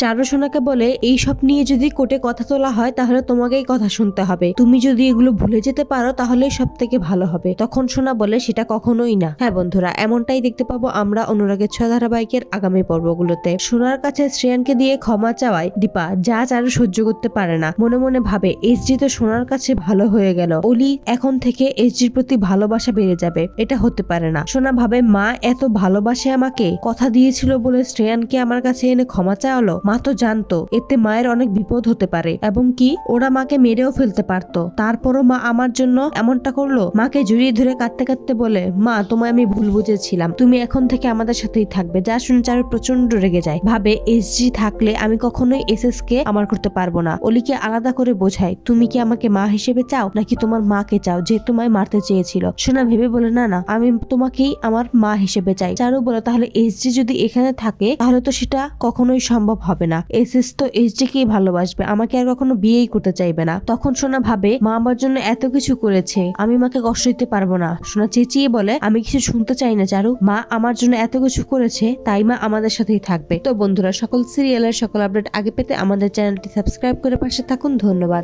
চারু সোনাকে বলে, এই সব নিয়ে যদি কোর্টে কথা তোলা হয়, তাহলে তোমাকেই কথা শুনতে হবে। তুমি যদি এগুলো ভুলে যেতে পারো, তাহলে সব থেকে ভালো হবে। তখন সোনা বলে, সেটা কখনোই না। হ্যাঁ বন্ধুরা, এমনটাই দেখতে পাবো আমরা অনুরাগের ছয় ধারাবাহিকের আগামী পর্বগুলোতে। সোনার কাছে শ্রেয়ানকে দিয়ে ক্ষমা চাওয়ায় দীপা, যা চারু সহ্য করতে পারে না। মনে মনে ভাবে এসজি তো সোনার কাছে ভালো হয়ে গেল। অলি, এখন থেকে এসজির প্রতি ভালোবাসা বেড়ে যাবে। এটা হতে পারে না। সোনা ভাবে, মা এত ভালোবাসে আমাকে? কথা দিয়েছিল বলে শ্রেয়ানকে আমার কাছে এনে ক্ষমা চাওয়ালো? মা তো জানতো, এতে মায়ের অনেক বিপদ হতে পারে। এবং কি? ওরা মাকে মেরেও ফেলতে পারতো। তারপরও মা আমার জন্য এমনটা করল? মাকে জড়িয়ে ধরে কাঁদতে কাঁদতে বলে, মা, তোমায় আমি ভুল বুঝেছিলাম। তুমি এখন থেকে আমাদের সাথেই থাকবে। যা শুনে চারু প্রচণ্ড রেগে যায়। ভাবে এসজি থাকলে আমি কখনোই এস এস কে আমার করতে পারব না। অলিকে আলাদা করে বোঝায়, তুমি কি আমাকে মা হিসেবে চাও? নাকি তোমার মাকে চাও যে তোমায় মারতে চেয়েছিল? সোনা ভেবে বলে, না না, আমি তোমাকেই আমার মা হিসেবে চাই। চারু বলে, তাহলে এসজি যদি এখানে থাকে, তাহলে তো সেটা কখনোই সম্ভব হবে না। এস এস তো এসডিকেই ভালোবাসবে। আমাকে আর কখনো বিয়েই করতে চাইবে না। তখন সোনা ভাবে, মা আমার জন্য এত কিছু করেছে, আমি মাকে কষ্ট দিতে পারব না। সোনা চেঁচিয়ে বলে, আমি কিছু শুনতে চাই না, চারু। মা আমার জন্য এত কিছু করেছে, তাই মা আমাদের সাথেই থাকবে। তো বন্ধুরা, সকল সিরিয়ালের সকল আপডেট আগে পেতে আমাদের চ্যানেলটি সাবস্ক্রাইব করে পাশে থাকুন। ধন্যবাদ।